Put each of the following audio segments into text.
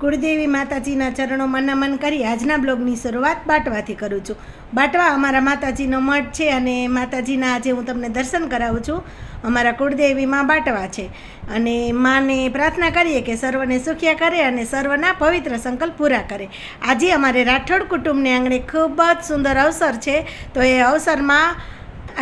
કુળદેવી માતાજીના ચરણોમાં નમન કરી આજના બ્લોગની શરૂઆત બાટવાથી કરું છું. બાટવા અમારા માતાજીનો મઠ છે અને માતાજીના આજે હું તમને દર્શન કરાવું છું. અમારા કુળદેવીમાં બાટવા છે. અને માને પ્રાર્થના કરીએ કે સર્વને સુખ્યા કરે અને સર્વના પવિત્ર સંકલ્પ પૂરા કરે. આજે અમારે રાઠોડ કુટુંબને આંગણે ખૂબ જ સુંદર અવસર છે. તો એ અવસરમાં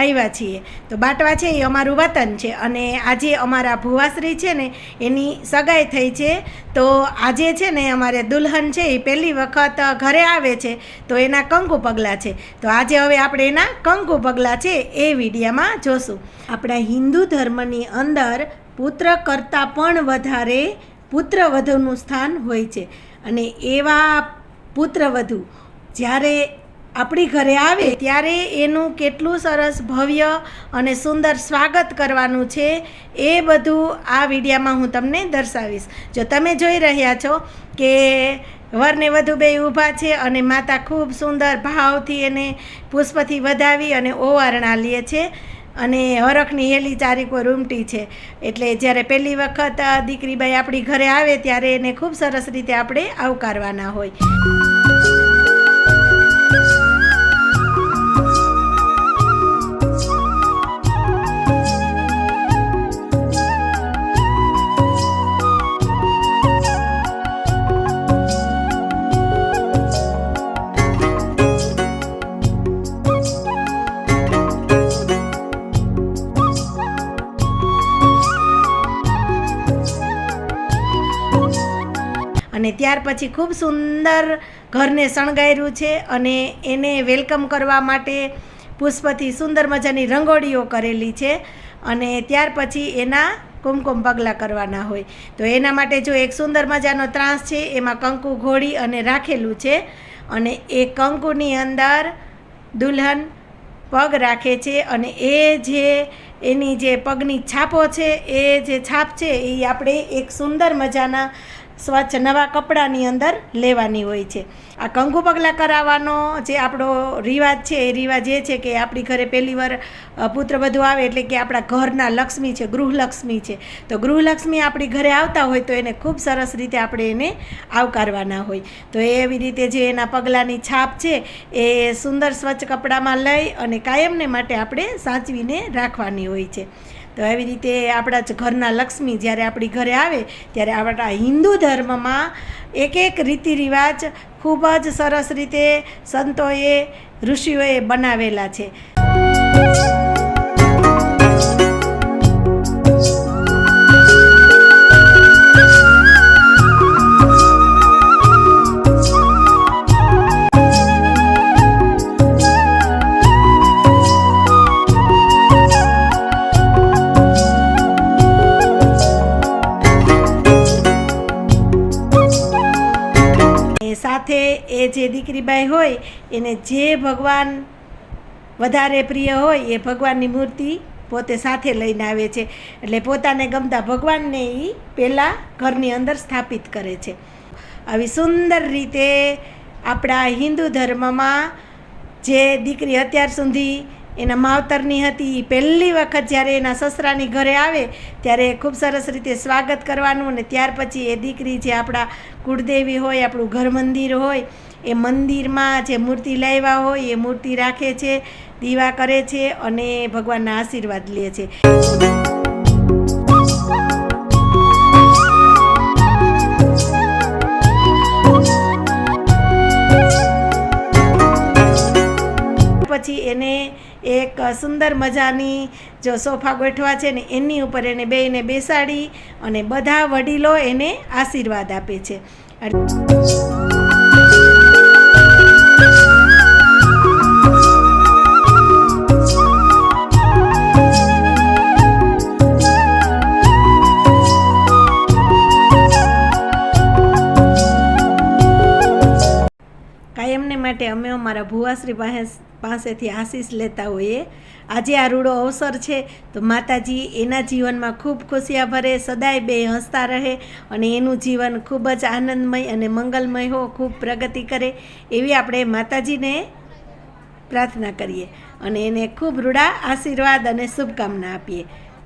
આવ્યા છીએ. તો બાટવા છે એ અમારું વતન છે અને આજે અમારા ભુવાશ્રી છે ને એની સગાઈ થઈ છે. તો આજે છે ને અમારે દુલ્હન છે એ પહેલી વખત ઘરે આવે છે. તો એના કંકુ પગલાં છે. તો આજે હવે આપણે એના કંકુ પગલાં છે એ વિડીયામાં જોશું. આપણા હિન્દુ ધર્મની અંદર પુત્ર કરતાં પણ વધારે પુત્રવધુનું સ્થાન હોય છે. અને એવા પુત્રવધુ જ્યારે આપણી ઘરે આવે ત્યારે એનું કેટલું સરસ ભવ્ય અને સુંદર સ્વાગત કરવાનું છે એ બધું આ વિડીયામાં હું તમને દર્શાવીશ. જો તમે જોઈ રહ્યા છો કે વરને વધુ બે ઊભા છે અને માતા ખૂબ સુંદર ભાવથી એને પુષ્પથી વધાવી અને ઓવારણા લે છે અને હરખની હેલી ચારીકો રૂમટી છે. એટલે જ્યારે પહેલી વખત દીકરીબાઈ આપણી ઘરે આવે ત્યારે એને ખૂબ સરસ રીતે આપણે આવકારવાના હોય. Música અને ત્યાર પછી ખૂબ સુંદર ઘરને શણગાર્યું છે અને એને વેલકમ કરવા માટે પુષ્પથી સુંદર મજાની રંગોળીઓ કરેલી છે અને ત્યાર પછી એના કુમકુમ પગલાં કરવાના હોય. તો એના માટે જો એક સુંદર મજાનો ત્રાસ છે, એમાં કંકુ ઘોડી અને રાખેલું છે અને એ કંકુની અંદર દુલ્હન પગ રાખે છે અને એ જે એની જે પગની છાપો છે, એ જે છાપ છે, એ આપણે એક સુંદર મજાના સ્વચ્છ નવા કપડાની અંદર લેવાની હોય છે. આ કંકુ પગલાં કરાવવાનો જે આપણો રિવાજ છે, એ રિવાજ એ છે કે આપણી ઘરે પહેલી વાર પુત્ર પુત્રવધુ આવે એટલે કે આપણા ઘરના લક્ષ્મી છે, ગૃહલક્ષ્મી છે. તો ગૃહલક્ષ્મી આપણી ઘરે આવતા હોય તો એને ખૂબ સરસ રીતે આપણે એને આવકારવાના હોય. તો એવી રીતે જે એના પગલાંની છાપ છે, એ સુંદર સ્વચ્છ કપડામાં લઈ અને કાયમને માટે આપણે સાચવીને રાખવાની હોય છે. તો એવી રીતે આપણા જ ઘરના લક્ષ્મી જ્યારે આપણી ઘરે આવે, ત્યારે આપણા હિન્દુ ધર્મમાં એક એક રીતિ રિવાજ ખૂબ જ સરસ રીતે સંતોએ, ઋષિઓએ બનાવેલા છે. સાથે એ જે દીકરીબાઈ હોય, એને જે ભગવાન વધારે પ્રિય હોય, એ ભગવાનની મૂર્તિ પોતે સાથે લઈને આવે છે. એટલે પોતાને ગમતા ભગવાનને એ પહેલાં ઘરની અંદર સ્થાપિત કરે છે. આવી સુંદર રીતે આપણા હિન્દુ ધર્મમાં જે દીકરી અત્યાર સુધી એના માવતરની હતી. એ પહેલી વખત જ્યારે એના સસરાની ઘરે આવે, ત્યારે ખૂબ સરસ રીતે સ્વાગત કરવાનું અને ત્યાર પછી એ દીકરી જે આપણા કુળદેવી હોય, આપણું ઘર મંદિર હોય, એ મંદિરમાં જે મૂર્તિ લાવ્યા હોય, એ મૂર્તિ રાખે છે, દીવા કરે છે અને ભગવાનના આશીર્વાદ લે છે. પછી એને એક સુંદર મજાની જો સોફા ગોઠવા છે ને એની ઉપર એને બેને બેસાડી અને બધા વડીલો એને આશીર્વાદ આપે છે. અમારા પાસેથી આશીષ લેતા હોઈએ. આજે આ રૂડો અવસર છે, તો માતાજી એના જીવનમાં ખૂબ ખુશિયા ભરે સદાય બે હસતા રહે અને એનું જીવન ખૂબ જ આનંદમય અને મંગલમય હો, ખૂબ પ્રગતિ કરે એવી આપણે માતાજીને પ્રાર્થના કરીએ અને એને ખૂબ રૂડા આશીર્વાદ અને શુભકામના આપીએ.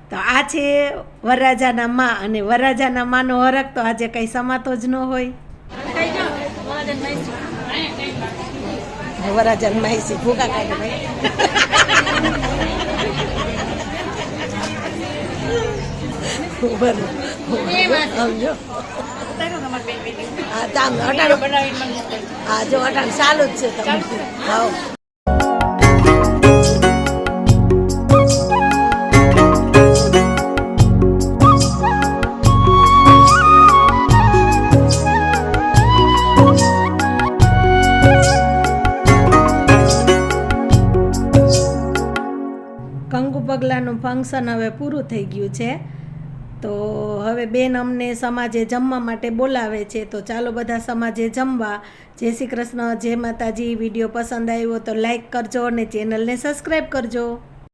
તો આ છે વરરાજાના માં અને વરરાજાના માનો હરક તો આજે કંઈ સમાતો જ ન હોય. વરાજન છે ભૂકા કાઢે ભાઈ. સમજો? હા તામ અટાણું. હા જો અટાણું ચાલુ જ છે તમે હા. પગલાંનું ફંક્શન હવે પૂરું થઈ ગયું છે. તો હવે બેન અમને સમાજે જમવા માટે બોલાવે છે. તો ચાલો બધા સમાજે જમવા. જય શ્રી કૃષ્ણ. જય માતાજી. વીડિયો પસંદ આવ્યો તો લાઈક કરજો અને ચેનલને સબસ્ક્રાઈબ કરજો.